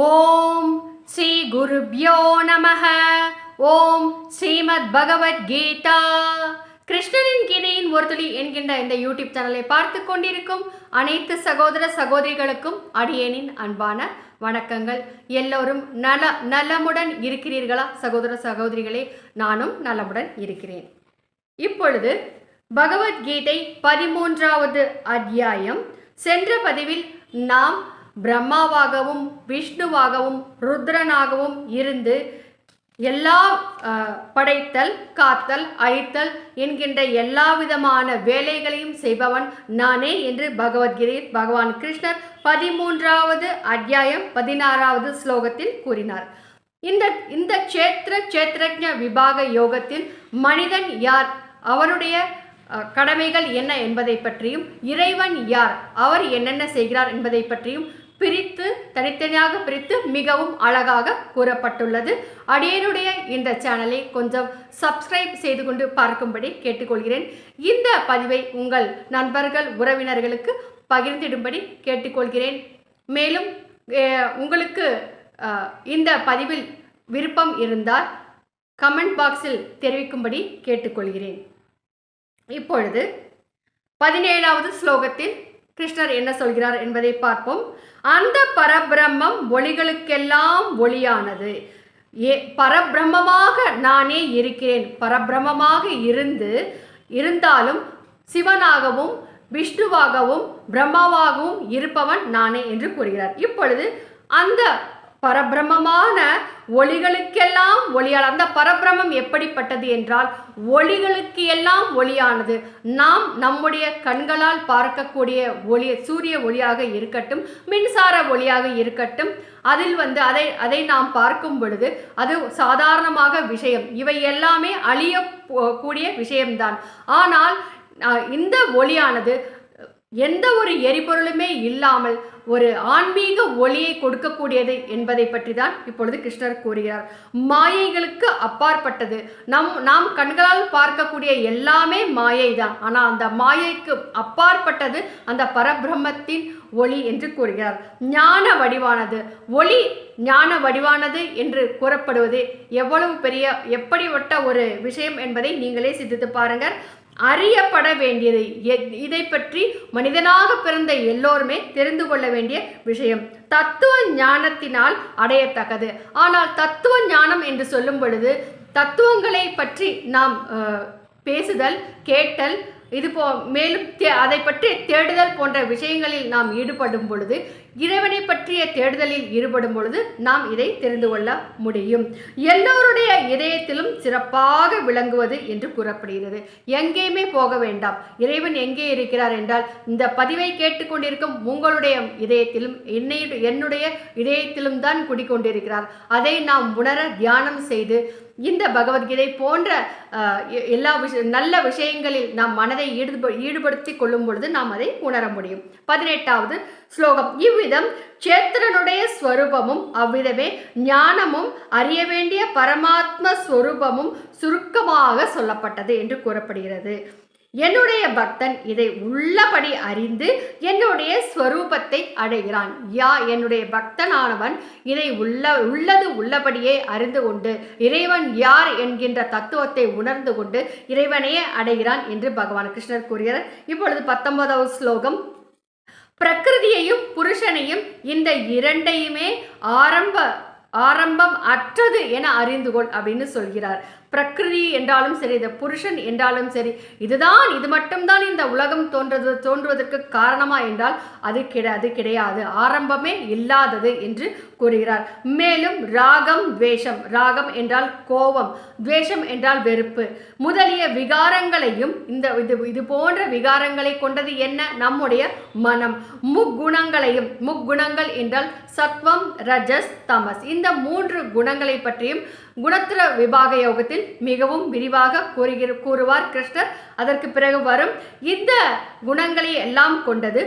ஓம் ஸ்ரீ குருப்யோ நமக ஓம் ஸ்ரீமத் பகவத்கீதா கிருஷ்ணனின் கீதையின் ஒரு துளி என்கின்ற இந்த யூடியூப் சேனலை பார்த்து கொண்டிருக்கும் அனைத்து சகோதர சகோதரிகளுக்கும் அடியேனின் அன்பான வணக்கங்கள். எல்லோரும் நல நலமுடன் இருக்கிறீர்களா? சகோதர சகோதரிகளே நானும் நலமுடன் இருக்கிறேன். இப்பொழுது பகவத்கீதை பதிமூன்றாவது அத்தியாயம். சென்ற பதிவில் நாம் பிரம்மாவாகவும் விஷ்ணுவாகவும் ருத்ரனாகவும் இருந்து எல்லா படைத்தல் காத்தல் அழித்தல் என்கின்ற எல்லா விதமான வேலைகளையும் செய்பவன் நானே என்று பகவத்கீதை பகவான் கிருஷ்ணர் பதிமூன்றாவது அத்தியாயம் பதினாறாவது ஸ்லோகத்தில் கூறினார். இந்த இந்த சேத்திர சேத்திரஜ விபாக யோகத்தில் மனிதன் யார்? அவருடைய கடமைகள் என்ன என்பதை பற்றியும் இறைவன் யார்? அவர் என்னென்ன செய்கிறார் என்பதை பற்றியும் பிரித்து தனித்தனியாக பிரித்து மிகவும் அழகாக கூறப்பட்டுள்ளது. அடியனுடைய இந்த சேனலை கொஞ்சம் சப்ஸ்கிரைப் செய்து கொண்டு பார்க்கும்படி கேட்டுக்கொள்கிறேன். இந்த பதிவை உங்கள் நண்பர்கள் உறவினர்களுக்கு பகிர்ந்திடும்படி கேட்டுக்கொள்கிறேன். மேலும் உங்களுக்கு இந்த பதிவில் விருப்பம் இருந்தால் கமெண்ட் பாக்ஸில் தெரிவிக்கும்படி கேட்டுக்கொள்கிறேன். இப்பொழுது பதினேழாவது ஸ்லோகத்தில் கிருஷ்ணர் என்ன சொல்கிறார் என்பதை பார்ப்போம். அந்த பரபிரம்மம் ஒளிகளுக்கெல்லாம் ஒளியானது. ஏ பரபிரம்மமாக நானே இருக்கிறேன். பரபிரம்மமாக இருந்து இருந்தாலும் சிவனாகவும் விஷ்ணுவாகவும் பிரம்மாவாகவும் இருப்பவன் நானே என்று கூறுகிறார். இப்பொழுது அந்த பரபிரமமான ஒளிகளுக்கெல்லாம் ஒளியால் அந்த பரபிரமம் எப்படிப்பட்டது என்றால் ஒளிகளுக்கு எல்லாம் ஒளியானது. நாம் நம்முடைய கண்களால் பார்க்கக்கூடிய ஒளி சூரிய ஒளியாக இருக்கட்டும் மின்சார ஒளியாக இருக்கட்டும் அதில் வந்து அதை அதை நாம் பார்க்கும் பொழுது அது சாதாரணமாக விஷயம். இவை எல்லாமே அழிய கூடிய விஷயம்தான். ஆனால் இந்த ஒளியானது எந்த ஒரு எரிபொருளுமே இல்லாமல் ஒரு ஆன்மீக ஒளியை கொடுக்கக்கூடியது என்பதை பற்றி தான் இப்பொழுது கிருஷ்ணர் கூறுகிறார். மாயைகளுக்கு அப்பாற்பட்டது. நம் நாம் கண்களால் பார்க்கக்கூடிய எல்லாமே மாயை தான் ஆனால் அந்த மாயைக்கு அப்பாற்பட்டது அந்த பரபிரம்மத்தின் ஒளி என்று கூறுகிறார். ஞான வடிவானது. ஒளி ஞான வடிவானது என்று கூறப்படுவது எவ்வளவு பெரிய எப்படிப்பட்ட ஒரு விஷயம் என்பதை நீங்களே சிந்தித்து பாருங்கள். அறியப்பட வேண்டியது. இதை பற்றி மனிதனாக பிறந்த எல்லோருமே தெரிந்து கொள்ள வேண்டிய விஷயம். தத்துவ ஞானத்தினால் அடையத்தக்கது. ஆனால் தத்துவ ஞானம் என்று சொல்லும் பொழுது தத்துவங்களை பற்றி நாம் பேசுதல் கேட்டல் இது போ மேலும் தே- அதை பற்றி தேடுதல் போன்ற விஷயங்களில் நாம் ஈடுபடும் பொழுது இறைவனை பற்றிய தேடுதலில் ஈடுபடும் பொழுது நாம் இதை தெரிந்து கொள்ள முடியும். எல்லோருடைய இதயத்திலும் சிறப்பாக விளங்குவது என்று கூறப்படுகிறது. எங்கேயுமே போக வேண்டாம். இறைவன் எங்கே இருக்கிறார் என்றால் இந்த பதிவை கேட்டுக்கொண்டிருக்கும் உங்களுடைய இதயத்திலும் என்னை என்னுடைய இதயத்திலும் தான் குடிக்கொண்டிருக்கிறார். அதை நாம் உணர தியானம் செய்து இந்த பகவத்கீதை போன்ற எ- எல்லா விஷ நல்ல விஷயங்களில் நாம் மனதை ஈடுப ஈடுபடுத்தி கொள்ளும் பொழுது நாம் அதை உணர முடியும். பதினெட்டாவது ஸ்லோகம். இவ்விதம் சேத்திரனுடைய ஸ்வரூபமும் அவ்விதமே ஞானமும் அறிய வேண்டிய பரமாத்ம ஸ்வரூபமும் சுருக்கமாக சொல்லப்பட்டது என்று கூறப்படுகிறது. என்னுடைய பக்தன் இதை உள்ளபடி அறிந்து என்னுடைய ஸ்வரூபத்தை அடைகிறான். யா என்னுடைய பக்தனானவன் இதை உள்ள உள்ளது உள்ளபடியே அறிந்து கொண்டு இறைவன் யார் என்கின்ற தத்துவத்தை உணர்ந்து கொண்டு இறைவனையே அடைகிறான் என்று பகவான் கிருஷ்ணர் கூறுகிறார். இப்பொழுது பத்தொன்பதாவது ஸ்லோகம். பிரகிருதியையும் புருஷனையும் இந்த இரண்டையுமே ஆரம்ப ஆரம்பம் அற்றது என அறிந்து கொள் அப்படின்னு சொல்கிறார். பிரகிருதி என்றாலும் சரி இந்த புருஷன் என்றாலும் சரி இதுதான் இது மட்டும்தான் இந்த உலகம் தோன்றது தோன்றுவதற்கு காரணமா என்றால் அது கிட அது கிடையாது. ஆரம்பமே இல்லாதது என்று கூறுகிறார். மேலும் ராகம் துவேஷம் ராகம் என்றால் கோபம். துவேஷம் என்றால் வெறுப்பு. முதலிய விகாரங்களையும் இந்த இது இது போன்ற விகாரங்களை கொண்டது என்ன? நம்முடைய மனம். முக்குணங்களையும் முக்குணங்கள் என்றால் சத்வம் ரஜஸ் தமஸ். இந்த மூன்று குணங்களை பற்றியும் குணத்திர விபாக யோகத்தில் மிகவும் விரிவாக கூறுகிற கூறுவார் கிருஷ்ணர். அதற்கு பிறகு வரும் இந்த குணங்களை எல்லாம் கொண்டது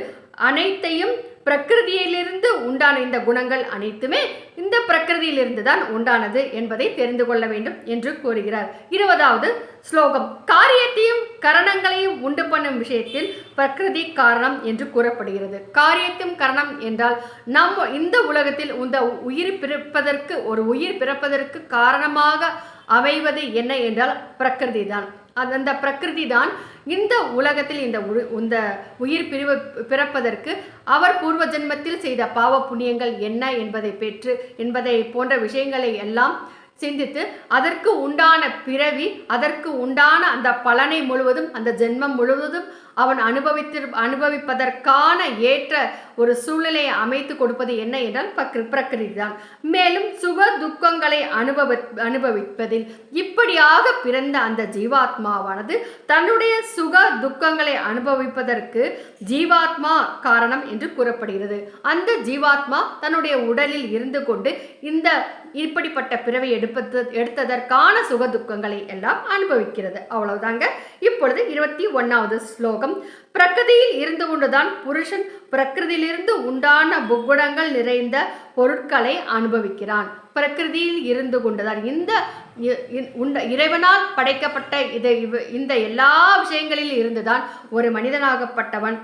அனைத்தையும் பிரகிருதியிலிருந்து உண்டான இந்த குணங்கள் அனைத்துமே இந்த பிரகிருதியிலிருந்து தான் உண்டானது என்பதை தெரிந்து கொள்ள வேண்டும் என்று கூறுகிறார். இருபதாவது ஸ்லோகம். காரியத்தையும் கரணங்களையும் உண்டு பண்ணும் விஷயத்தில் பிரகிருதி காரணம் என்று கூறப்படுகிறது. காரியத்தையும் கரணம் என்றால் நம் இந்த உலகத்தில் இந்த உயிர் பிறப்பதற்கு ஒரு உயிர் பிறப்பதற்கு காரணமாக அமைவது என்ன என்றால் பிரகிருதி தான் அந்த- அந்த பிரகிருதி தான் இந்த உலகத்தில் இந்த இந்த உயிர் பிரிவு பிறப்பதற்கு அவர் பூர்வ ஜென்மத்தில் செய்த பாவ புண்ணியங்கள் என்ன என்பதை பெற்று என்பதை போன்ற விஷயங்களை எல்லாம் சிந்தித்து அதற்கு உண்டான பிறவி அதற்கு உண்டான அந்த பலனை முழுவதும் அந்த ஜென்மம் முழுவதும் அவன் அனுபவித்து அனுபவிப்பதற்கான ஏற்ற ஒரு சூழ்நிலையை அமைத்து கொடுப்பது என்ன என்றால் பக்ர- பிரகிருதி தான் மேலும் சுக துக்கங்களை அனுபவி அனுபவிப்பதில் இப்படியாக பிறந்த அந்த ஜீவாத்மாவானது தன்னுடைய சுக துக்கங்களை அனுபவிப்பதற்கு ஜீவாத்மா காரணம் என்று கூறப்படுகிறது. அந்த ஜீவாத்மா தன்னுடைய உடலில் இருந்து கொண்டு இந்த இப்படிப்பட்ட பிறவை எடுப்பது எடுத்ததற்கான சுக துக்கங்களை எல்லாம் அனுபவிக்கிறது. அவ்வளவுதாங்க. இப்பொழுது இருபத்தி ஒன்னாவது ஸ்லோகம். பிரகிருதியில் இருந்து கொண்டுதான் புருஷன் பிரகிருதியிலிருந்து உண்டான புக்குணங்கள் நிறைந்த பொருட்களை அனுபவிக்கிறான். பிரகிருதியில் இருந்து கொண்டுதான் இந்த இ- உண்ட இறைவனால் படைக்கப்பட்ட இதை இந்த எல்லா விஷயங்களில் இருந்துதான் ஒரு மனிதனாகப்பட்டவன்.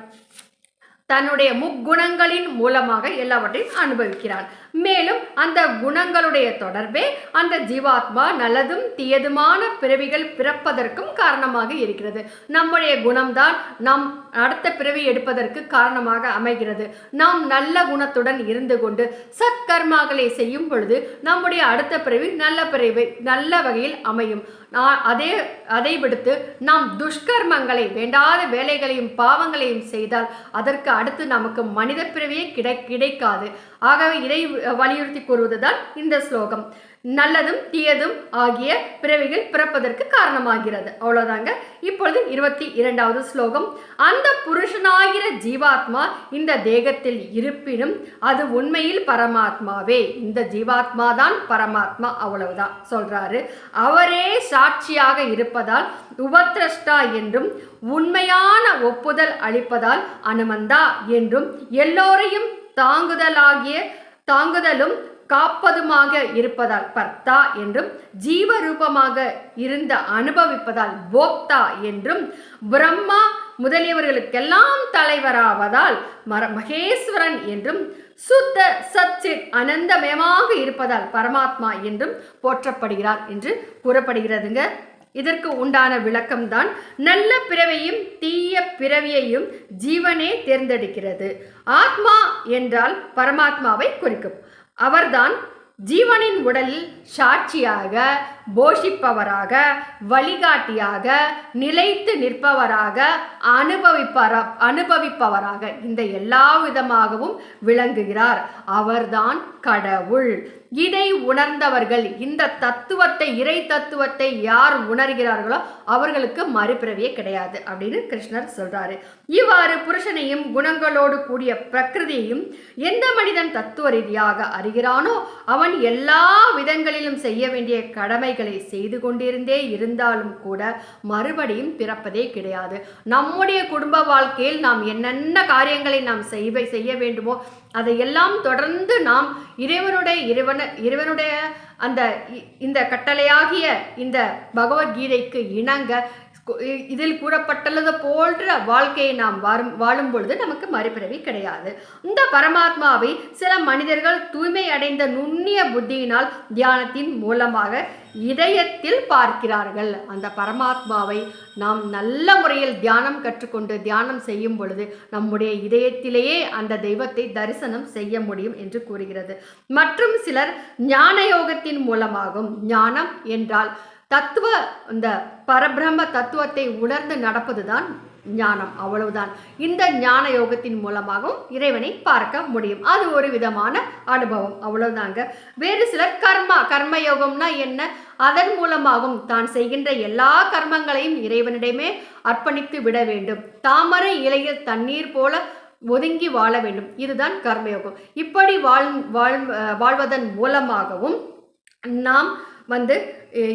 தன்னுடைய முக்குணங்களின் மூலமாக எல்லாவற்றையும் அனுபவிக்கிறான் மேலும் அந்த குணங்களுடைய தொடர்பே அந்த ஜீவாத்மா நல்லதும் தீயதுமான பிறவிகள் பிறப்பதற்கும் காரணமாக இருக்கிறது. நம்முடைய குணம்தான் நாம் அடுத்த பிறவி எடுப்பதற்கு காரணமாக அமைகிறது. நாம் நல்ல குணத்துடன் இருந்து கொண்டு சத்கர்மாக்களை செய்யும் பொழுது நம்முடைய அடுத்த பிறவி நல்ல பிறவி நல்ல வகையில் அமையும். அதே அதை விடுத்து நாம் துஷ்கர்மங்களை வேண்டாத வேலைகளையும் பாவங்களையும் செய்தால் அதற்கு அடுத்து நமக்கு மனித பிறவியே கிடை கிடைக்காது. ஆகவே இதை வலியுறுத்தி கூறுவதுதான் இந்த ஸ்லோகம். நல்லதும் தீயதும் ஆகிய பிறவிகள் பிறப்பதற்கு காரணமாகிறது. அவ்வளவுதாங்க. இப்பொழுது இருபத்தி இரண்டாவது ஸ்லோகம். அந்த புருஷனாகிற ஜீவாத்மா இந்த தேகத்தில் இருப்பினும் அது உண்மையில் பரமாத்மாவே. இந்த ஜீவாத்மா தான் பரமாத்மா அவ்வளவுதான் சொல்றாரு. அவரே சாட்சியாக இருப்பதால் உபத்ரஷ்டா என்றும் உண்மையான ஒப்புதல் அளிப்பதால் அனுமந்தா என்றும் எல்லோரையும் தாங்குதலாகிய தாங்குதலும் காப்பதுமாக இருப்பதால் பர்த்தா என்றும் ஜீவரூபமாக இருந்த அனுபவிப்பதால் போக்தா என்றும் பிரம்மா முதலியவர்களுக்கெல்லாம் தலைவராவதால் மர மகேஸ்வரன் என்றும் சுத்த சச்சித் அனந்தமயமாக இருப்பதால் பரமாத்மா என்றும் போற்றப்படுகிறார் என்று கூறப்படுகிறதுங்க. இதற்கு உண்டான விளக்கம்தான் நல்ல பிறவையும் தீய பிறவியையும் ஜீவனே தேர்ந்தெடுக்கிறது. ஆத்மா என்றால் பரமாத்மாவை குறிக்கும். அவர்தான் ஜீவனின் உடலில் சாட்சியாக போஷிப்பவராக வழிகாட்டியாக நிலைத்து நிற்பவராக அனுபவிப்பர அனுபவிப்பவராக இந்த எல்லா விதமாகவும் விளங்குகிறார். அவர்தான் கடவுள். இதை உணர்ந்தவர்கள் இந்த தத்துவத்தை இறை தத்துவத்தை யார் உணர்கிறார்களோ அவர்களுக்கு மறுபிறவியே கிடையாது அப்படின்னு கிருஷ்ணர் சொல்றாரு. இவ்வாறு புருஷனையும் குணங்களோடு கூடிய பிரகிருதியையும் எந்த மனிதன் தத்துவ ரீதியாக அறிகிறானோ அவன் எல்லா விதங்களிலும் செய்ய வேண்டிய கடமைகளை செய்து கொண்டிருந்தே இருந்தாலும் கூட மறுபடியும் பிறப்பதே கிடையாது. நம்முடைய குடும்ப வாழ்க்கையில் நாம் என்னென்ன காரியங்களை நாம் செய்வ செய்ய வேண்டுமோ அதையெல்லாம் தொடர்ந்து நாம் இறைவனுடைய இறைவன இறைவனுடைய அந்த இ- இந்த கட்டளையாகிய இந்த பகவத்கீதைக்கு இணங்க இதில் கூறப்பட்டுள்ளது போன்ற வாழ்க்கையை நாம் வாழும் வாழும் பொழுது நமக்கு மறுபிறவி கிடையாது. இந்த பரமாத்மாவை சில மனிதர்கள் தூய்மை அடைந்த நுண்ணிய புத்தியினால் தியானத்தின் மூலமாக இதயத்தில் பார்க்கிறார்கள். அந்த பரமாத்மாவை நாம் நல்ல முறையில் தியானம் கற்றுக்கொண்டு தியானம் செய்யும் பொழுது நம்முடைய இதயத்திலேயே அந்த தெய்வத்தை தரிசனம் செய்ய முடியும் என்று கூறுகிறது. மற்றும் சிலர் ஞான யோகத்தின் மூலமாகும். ஞானம் என்றால் தத்துவ இந்த பரபிரம்ம தத்துவத்தை உணர்ந்து நடப்பதுதான் ஞானம். அவ்வளவுதான். இந்த ஞான யோகத்தின் மூலமாகவும் இறைவனை பார்க்க முடியும். அது ஒரு விதமான அனுபவம். அவ்வளவுதாங்க. வேறு சிலர் கர்மா கர்ம யோகம்னா என்ன? அதன் மூலமாகவும் தான் செய்கின்ற எல்லா கர்மங்களையும் இறைவனிடமே அர்ப்பணித்து விட வேண்டும். தாமரை இலையில் தண்ணீர் போல ஒதுங்கி வாழ வேண்டும். இதுதான் கர்மயோகம் இப்படி வாழ் வாழ் வாழ்வதன் மூலமாகவும் நாம் வந்து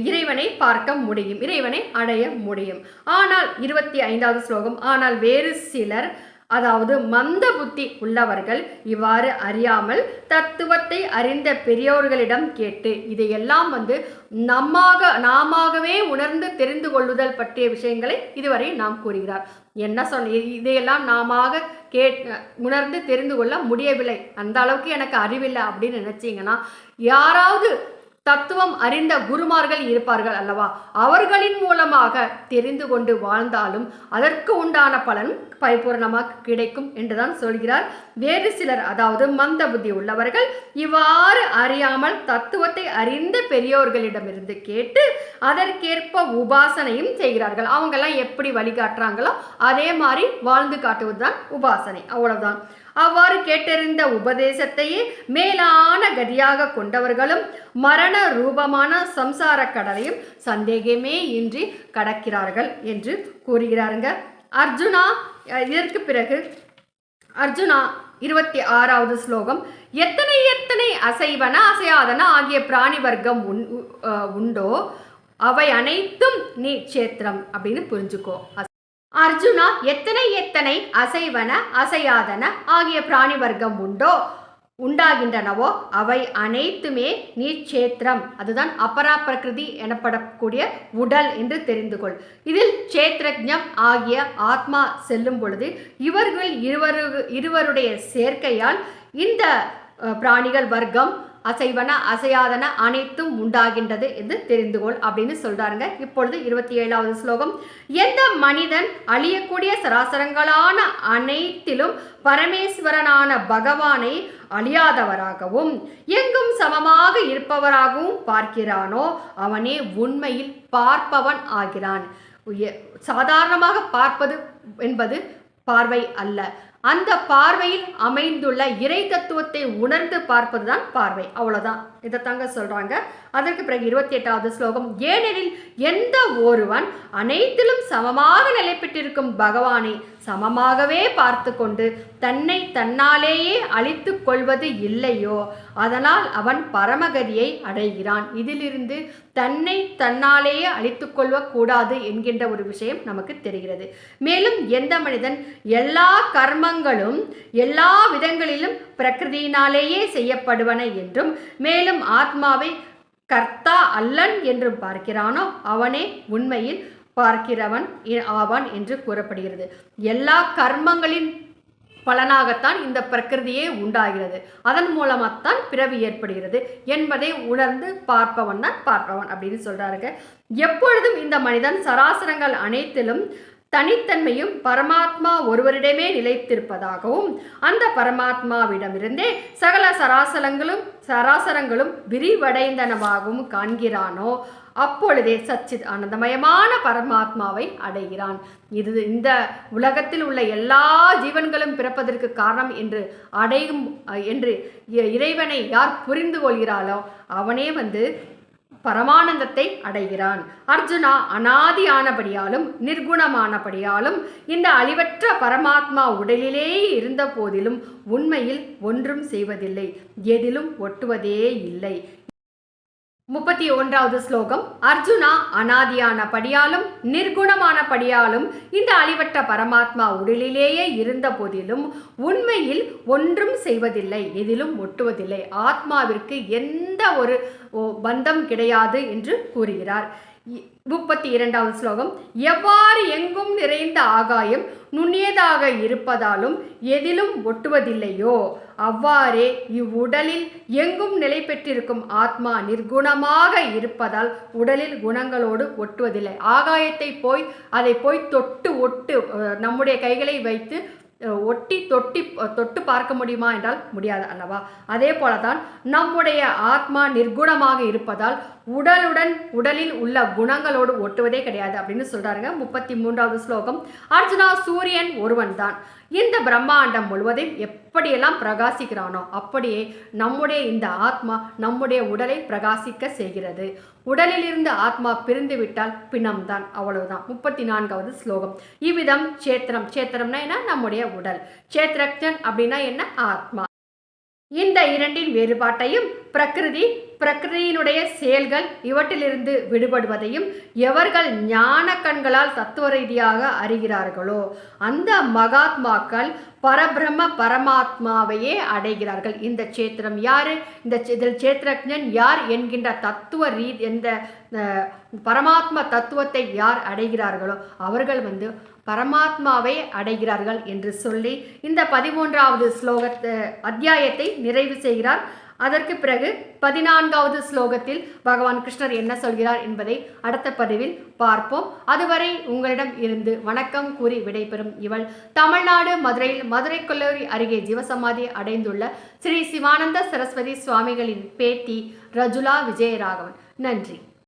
இறைவனை பார்க்க முடியும் இறைவனை அடைய முடியும். ஆனால் இருபத்தி ஐந்தாவது ஸ்லோகம் ஆனால் வேறு சிலர் அதாவது மந்த புத்தி உள்ளவர்கள் இவ்வாறு அறியாமல் தத்துவத்தை அறிந்த பெரியோர்களிடம் கேட்டு இதையெல்லாம் வந்து நம்மாக நாமாகவே உணர்ந்து தெரிந்து கொள்ளுதல் பற்றிய விஷயங்களை இதுவரை நாம் கூறுகிறார். என்ன சொன்ன இதையெல்லாம் நாமாக கே உணர்ந்து தெரிந்து கொள்ள முடியவில்லை. அந்த அளவுக்கு எனக்கு அறிவில்லை அப்படின்னு நினச்சிங்கன்னா யாராவது தத்துவம் அறிந்த குருமார்கள் இருப்பார்கள் அல்லவா? அவர்களின் மூலமாக தெரிந்து கொண்டு வாழ்ந்தாலும் அதற்கு உண்டான பலன் பரிபூர்ணமாக கிடைக்கும் என்றுதான் சொல்கிறார். வேறு சிலர் அதாவது மந்த புத்தி உள்ளவர்கள் இவ்வாறு அறியாமல் தத்துவத்தை அறிந்த பெரியோர்களிடமிருந்து கேட்டு அதற்கேற்ப உபாசனையும் செய்கிறார்கள். அவங்கெல்லாம் எப்படி வழிகாட்டுறாங்களோ அதே மாதிரி வாழ்ந்து காட்டுவதுதான் உபாசனை. அவ்வளவுதான். அவ்வாறு கேட்டறிந்த உபதேசத்தையே மேலான கதியாக கொண்டவர்களும் மரண ரூபமான சம்சார கடலையும் சந்தேகமே இன்றி கடக்கிறார்கள் என்று கூறுகிறாருங்க. அர்ஜுனா இதற்கு பிறகு அர்ஜுனா இருபத்தி ஆறாவது ஸ்லோகம். எத்தனை எத்தனை அசைவன அசையாதன ஆகிய பிராணி வர்க்கம் உண் உண்டோ அவை அனைத்தும் நீ சேத்திரம் அப்படின்னு புரிஞ்சுக்கோ. அர்ஜுனா எத்தனை எத்தனை அசைவன அசையாதன ஆகிய பிராணி வர்க்கம் உண்டோ உண்டாகின்றனவோ அவை அனைத்துமே நீச்சேத்திரம் அதுதான் அபரா பிரகிருதி எனப்படக்கூடிய உடல் என்று தெரிந்து கொள். இதில் சேத்திரஜம் ஆகிய ஆத்மா செல்லும் பொழுது இவர்கள் இருவரு இருவருடைய சேர்க்கையால் இந்த பிராணிகள் வர்க்கம் அசைவன அசையாதன அனைத்தும் உண்டாகின்றது என்று தெரிந்து கொள் அப்படின்னு சொல்றாருங்க. இப்பொழுது இருபத்தி ஏழாவது ஸ்லோகம். எந்த மனிதன் அழியக்கூடிய சராசரங்களான அனைத்திலும் பரமேஸ்வரனான பகவானை அழியாதவராகவும் எங்கும் சமமாக இருப்பவராகவும் பார்க்கிறானோ அவனே உண்மையில் பார்ப்பவன் ஆகிறான். சாதாரணமாக பார்ப்பது என்பது பார்வை அல்ல. அந்த பார்வையில் அமைந்துள்ள இறை தத்துவத்தை உணர்ந்து பார்ப்பதுதான் பார்வை. அவ்வளோதான் இதை தாங்க சொல்கிறாங்க அதற்கு பிறகு இருபத்தி எட்டாவது ஸ்லோகம் ஏனெனில் எந்த ஒருவன் அனைத்திலும் சமமாக நிலை பெற்றிருக்கும் பகவானை சமமாகவே பார்த்து கொண்டு தன்னை தன்னாலேயே அழித்து கொள்வது இல்லையோ அதனால் அவன் பரமகதியை அடைகிறான். இதிலிருந்து தன்னை தன்னாலேயே அழித்து கொள்ளக்கூடாது என்கின்ற ஒரு விஷயம் நமக்கு தெரிகிறது. மேலும் எந்த மனிதன் எல்லா கர்மங்களும் எல்லா விதங்களிலும் பிரகிருதியினாலேயே செய்யப்படுவன என்றும் மேலும் ஆத்மாவை கர்த்தா அல்லன் என்று பார்க்கிறானோ அவனே உண்மையில் பார்க்கிறவன் ஆவான் என்று கூறப்படுகிறது. எல்லா கர்மங்களின் பலனாகத்தான் இந்த பிரகிருதியே உண்டாகிறது. அதன் மூலமாகத்தான் பிறவி ஏற்படுகிறது. என்பதை உணர்ந்து பார்ப்பவன் தான் பார்ப்பவன் அப்படின்னு சொல்றாருங்க. எப்பொழுதும் இந்த மனிதன் சராசரங்கள் அனைத்திலும் தனித்தன்மையும் பரமாத்மா ஒருவரிடமே நிலைத்திருப்பதாகவும் அந்த பரமாத்மாவிடமிருந்தே சகல சராசரங்களும் சராசரங்களும் விரிவடைந்தனவாகவும் காண்கிறானோ அப்பொழுதே சச்சித் ஆனந்தமயமான பரமாத்மாவை அடைகிறான். இது இந்த உலகத்தில் உள்ள எல்லா ஜீவன்களும் பிறப்பதற்கு காரணம் என்று அடையும் என்று இறைவனை யார் புரிந்து கொள்கிறாளோ அவனே வந்து பரமானந்தத்தை அடைகிறான். அர்ஜுனா அனாதியானபடியாலும் நிர்குணமானபடியாலும் இந்த அழிவற்ற பரமாத்மா உடலிலேயே இருந்த போதிலும் உண்மையில் ஒன்றும் செய்வதில்லை. எதிலும் ஒட்டுவதே இல்லை. முப்பத்தி ஒன்றாவது ஸ்லோகம். அர்ஜுனா அனாதியான படியாலும் நிர்குணமான படியாலும் இந்த அழிவற்ற பரமாத்மா உடலிலேயே இருந்த போதிலும் உண்மையில் ஒன்றும் செய்வதில்லை எதிலும் ஒட்டுவதில்லை. ஆத்மாவிற்கு எந்த ஒரு பந்தம் கிடையாது என்று கூறுகிறார். முப்பத்தி இரண்டாவது ஸ்லோகம். எவ்வாறு எங்கும் நிறைந்த ஆகாயம் நுண்ணியதாக இருப்பதாலும் எதிலும் ஒட்டுவதில்லையோ அவ்வாறே இவ்வுடலில் எங்கும் நிலை பெற்றிருக்கும் ஆத்மா நிர்குணமாக இருப்பதால் உடலில் குணங்களோடு ஒட்டுவதில்லை. ஆகாயத்தை போய் அதை போய் தொட்டு ஒட்டு நம்முடைய கைகளை வைத்து ஒட்டி தொட்டி தொட்டு பார்க்க முடியுமா என்றால் முடியாது அல்லவா? அதே போலதான் நம்முடைய ஆத்மா நிர்குணமாக இருப்பதால் உடலுடன் உடலில் உள்ள குணங்களோடு ஒட்டுவதே கிடையாது அப்படின்னு சொல்றாருங்க முப்பத்தி மூன்றாவது ஸ்லோகம். அர்ஜுனா சூரியன் ஒருவன் தான் இந்த பிரம்மாண்டம் முழுவதையும் எப்படியெல்லாம் பிரகாசிக்கிறானோ அப்படியே நம்முடைய இந்த ஆத்மா நம்முடைய உடலை பிரகாசிக்க செய்கிறது. உடலில் இருந்து ஆத்மா பிரிந்து விட்டால் பிணம்தான். அவ்வளவுதான். முப்பத்தி நான்காவது ஸ்லோகம். இவ்விதம் சேத்திரம். சேத்திரம்னா என்ன? நம்முடைய உடல். சேத்ரக்ஷன் அப்படின்னா என்ன? ஆத்மா. இந்த இரண்டின் வேறுபாட்டையும் பிரகிருதி பிரகிருதியினுடைய செயல்கள் இவற்றிலிருந்து விடுபடுவதையும் எவர்கள் ஞான கண்களால் தத்துவ ரீதியாக அறிகிறார்களோ அந்த மகாத்மாக்கள் பரபிரம்ம பரமாத்மாவையே அடைகிறார்கள். இந்த சேத்திரம் யார்? இந்த இதில் சேத்திரஜன் யார் என்கின்ற தத்துவ ரீ எந்த பரமாத்மா பரமாத்ம தத்துவத்தை யார் அடைகிறார்களோ அவர்கள் வந்து பரமாத்மாவை அடைகிறார்கள் என்று சொல்லி இந்த பதிமூன்றாவது ஸ்லோகத்தை அத்தியாயத்தை நிறைவு செய்கிறார். அதற்கு பிறகு பதினான்காவது ஸ்லோகத்தில் பகவான் கிருஷ்ணர் என்ன சொல்கிறார் என்பதை அடுத்த பதிவில் பார்ப்போம். அதுவரை உங்களிடம் இருந்து வணக்கம் கூறி விடைபெறும் இவள். தமிழ்நாடு மதுரையில் மதுரை கல்லூரி அருகே ஜீவசமாதி அடைந்துள்ள ஸ்ரீ சிவானந்த சரஸ்வதி சுவாமிகளின் பேட்டி ரஜுலா விஜயராகவன். நன்றி.